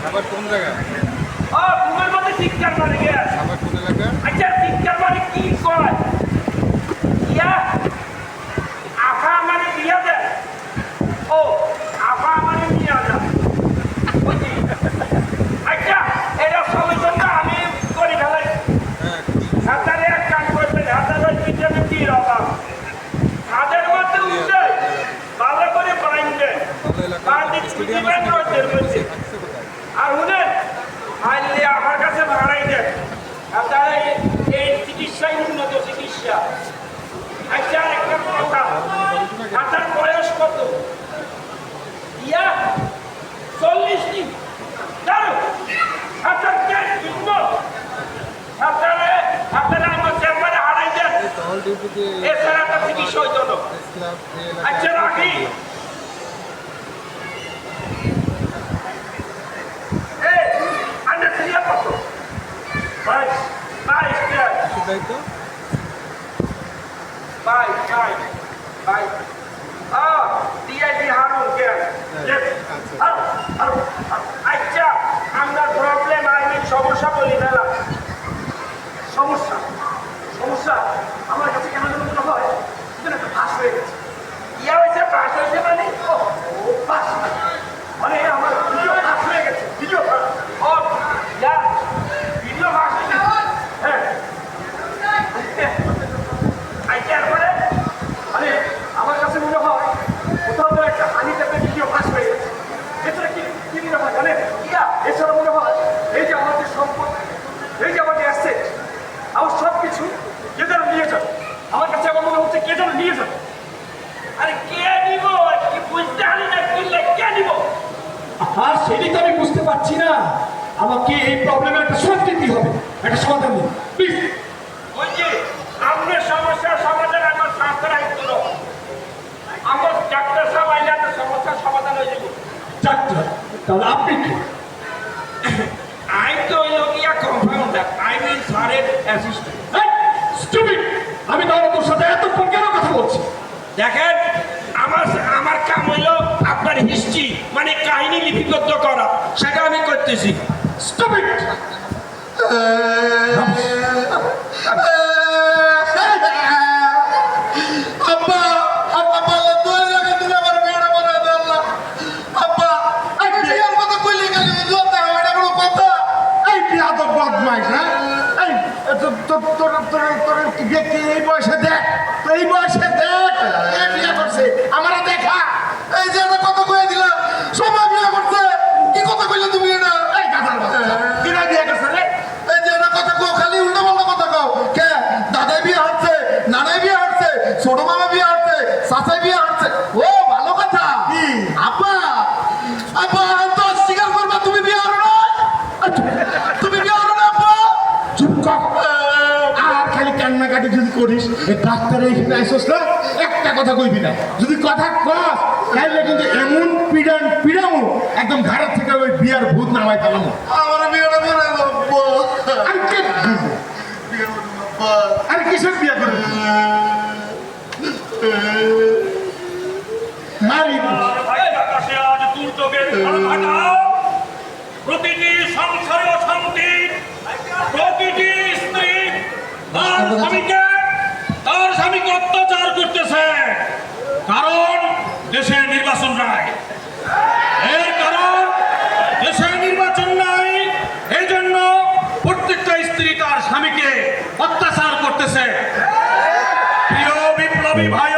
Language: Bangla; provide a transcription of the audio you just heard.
সাবার কোন জায়গা ও ঘুমের মধ্যে কোন এলাকা আচ্ছা চিৎকার মারে কি? কয় ইয়া আফা মানে বিয়া দেয় ও আফা মানে নিয়ে যা বুঝি আচ্ছা এটা সবের জন্য আমি করে ফেলাই হ্যাঁ হাতারে এক কাজ করবেন হাতারে পিছনে কি অভাব হাতের মধ্যে উঠে ভালো করে বাইন্দে ভালো এলাকা বাঁধি স্টেডিয়াম ছুটি বের রোদের মধ্যে থাকছে কোথায় আর শুনেন মাইলে আমার কাছে ভাড়াই দেন। আপনারা এই- এই চিকিৎসাই উন্নত চিকিৎসা। আচ্ছা একটা কথা। আপনার বয়স কত? ইয়া চল্লিশ দিন। দাঁড়ো আপনার কিনবো আপনারা আপনারা আমার চেম্বারে হারাই দেন। এছাড়া একটা চিকিৎসা হইতো না। আচ্ছা রাখি এই আন্ডার সিরিয়া কত দেড় কিসের দায়িত্ব বাইশ বাইশ বাইশ আহ ডিআইজি হারুন কে আচ্ছা। আচ্ছা আমরা প্রবলেম আইনি সমস্যা বলি না সমস্যা সমস্যা আমার কাছে কেন যেন মনে হয় যেন একটা ফাঁস হয়ে গেছে ইয়া হয়েছে ফাঁস হয়েছে মানে ও ও ফাঁস মানে আমার ভিডিও ফাঁস হয়ে গেছে ভিডিও ফাঁস ও ইয়া ভিডিও ফাঁস হয়ে গেছে হ্যাঁ আইতে এরপরে মানে আমার কাছে মনে হয় কোথাও তো একটা হানি টাইপের ভিডিও ফাঁস হয়ে গেছে এছাড়া কি কি মনে হয় মানে ইয়া এছাড়া মনে হয় এই যে আমাদের সম্পদ এই যে আমাদের অ্যাসেট আমার সব কিছু কে যেন নিয়ে যাবে আমার কাছে আমার মনে হচ্ছে কে যেন নিয়ে যাবে। আরে কে নিব? কি বুঝতে পারি না কিনলে কে নিব? আর সেটাই তো আমি বুঝতে পারছি না। আমাকে এই প্রবলেমের একটা দিতে হবে। একটা সমাধান দিন প্লিজ। ওই যে আপনার সমস্যার সমাধান আমার স্বাস্থ্যের নয়। আমার ডাক্তার সাহেব আইলে আপনার সমস্যার সমাধান হয়ে যাবে। ডাক্তার তাহলে আপনি কি আই তো হইল গিয়া কম্পাউন্ডার আই স্যারের অ্যাসিস্ট্যান্ট স্টুপিড আমি তাহলে তোর সাথে এতক্ষণ কেন কথা বলছি? দেখেন, আমার আমার কাম হইল আপনার হিস্ট্রি মানে কাহিনী লিপিবদ্ধ করা। সেটা আমি করতেছি। স্টুপিড আব্বা আব্বা তোর তোর তোর তোর ব্যক্তি এই বয়সে দেখ তো এই বয়সে দেখ এ বিয়ে করছে আমারা দেখা এই যে একটা কথা কয়ে দিলা সবাই বিয়া করছে কি কথা কইলে তুমি এটা এই গাধার বাচ্চা কিনা বিয়ে করছে রে এই যে একটা কথা কও খালি উল্টো পাল্টা কথা কও কে দাদাই বিয়ে হচ্ছে নানাই বিয়ে হচ্ছে ছোট মামা বিয়ে হচ্ছে চাচাই বিয়ে হচ্ছে ও ভালো কথা কি? আব্বা আব্বা তো স্বীকার করবা তুমি বিয়ে হলো না তুমি বিয়ে হলো না আব্বা চুপ কর আর খালি কান্নাকাটি যদি করিস ডাক্তার এইখানে আইসস না একটা কথা কইবি না। যদি কথা কস তাহলে কিন্তু এমন পিডান পিডামু একদম ঘরের থেকে ওই বিয়ার ভূত নামাই পেলাম আমার বিয়েটা করে আর কে আর কিসের বিয়া করবি? মারি প্রতিটি সংসার সামাজিক অত্যাচার করতেছে। কারণ দেশের নির্বাচন নাই। এর কারণ দেশের নির্বাচন নাই। এই জন্য প্রত্যেকটা স্ত্রী তার স্বামীকে অত্যাচার করতেছে। প্রিয় বিপ্লবী ভাই